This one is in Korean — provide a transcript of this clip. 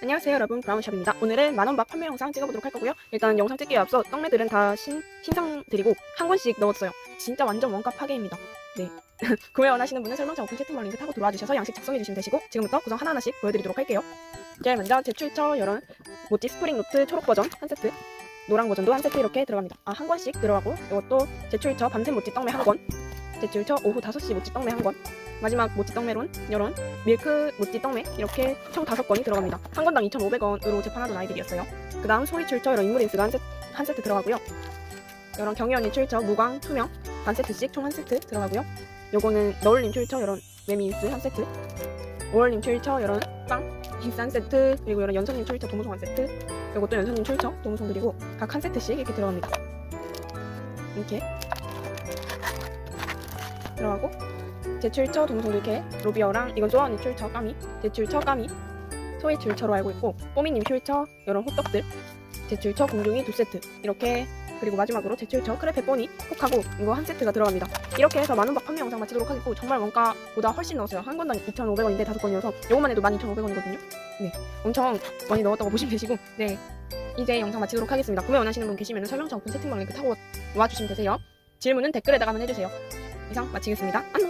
안녕하세요 여러분. 브라운샵입니다. 오늘은 만원밥 판매 영상 찍어보도록 할 거고요. 일단 영상 찍기에 앞서 떡매들은 다 신, 신상 드리고 한 권씩 넣었어요. 진짜 완전 원가 파괴입니다. 네. 구매 원하시는 분은 설명창 오픈 채팅방 링크 타고 들어와 주셔서 양식 작성해 주시면 되시고 지금부터 구성 하나하나씩 보여드리도록 할게요. 제일 먼저 제출처 이런 모찌 스프링 노트 초록 버전 한 세트 노랑 버전도 한 세트 이렇게 들어갑니다. 아한 권씩 들어가고 이것도 제출처 밤샘 모찌 떡매 한권 제출처 오후 5시 모찌 떡매 한권 마지막 모찌 떡메론 이런 밀크 모찌 떡메 이렇게 총 다섯 건이 들어갑니다. 한 건당 2,500원으로 재판하던 아이들이었어요. 그 다음 소리 출처 이런 인물 인스가 한, 세, 한 세트 들어가고요. 이런 경연이 출처 무광 투명 반 세트씩 총 한 세트 들어가고요. 요거는 너울님 출처 이런 매미 인스 한 세트 오월님 출처 이런 빵한 세트 그리고 이런 연선님 출처 도무송 한 세트 요것도 연선님 출처 도무송 드리고 각 한 세트씩 이렇게 들어갑니다. 이렇게 들어가고 제출처 동송 이렇게 로비어랑 이건 조아언니 출처 까미 제출처 까미 소희 출처로 알고 있고 뽀미님 출처 이런 호떡들 제출처 공중이 두 세트 이렇게 그리고 마지막으로 제출처 크레페 뽀니 콕하고 이거 한 세트가 들어갑니다. 이렇게 해서 만원 박 판매 영상 마치도록 하겠고 정말 원가보다 훨씬 넣었어요. 한 건당 2,500원인데 다섯 건이어서 요것만 해도 12,500원이거든요. 네 엄청 많이 넣었다고 보시면 되시고 네 이제 영상 마치도록 하겠습니다. 구매 원하시는 분 계시면 설명창 오픈 채팅방 링크 타고 와주시면 되세요. 질문은 댓글에다가만 해주세요 이상 마치겠습니다. 안녕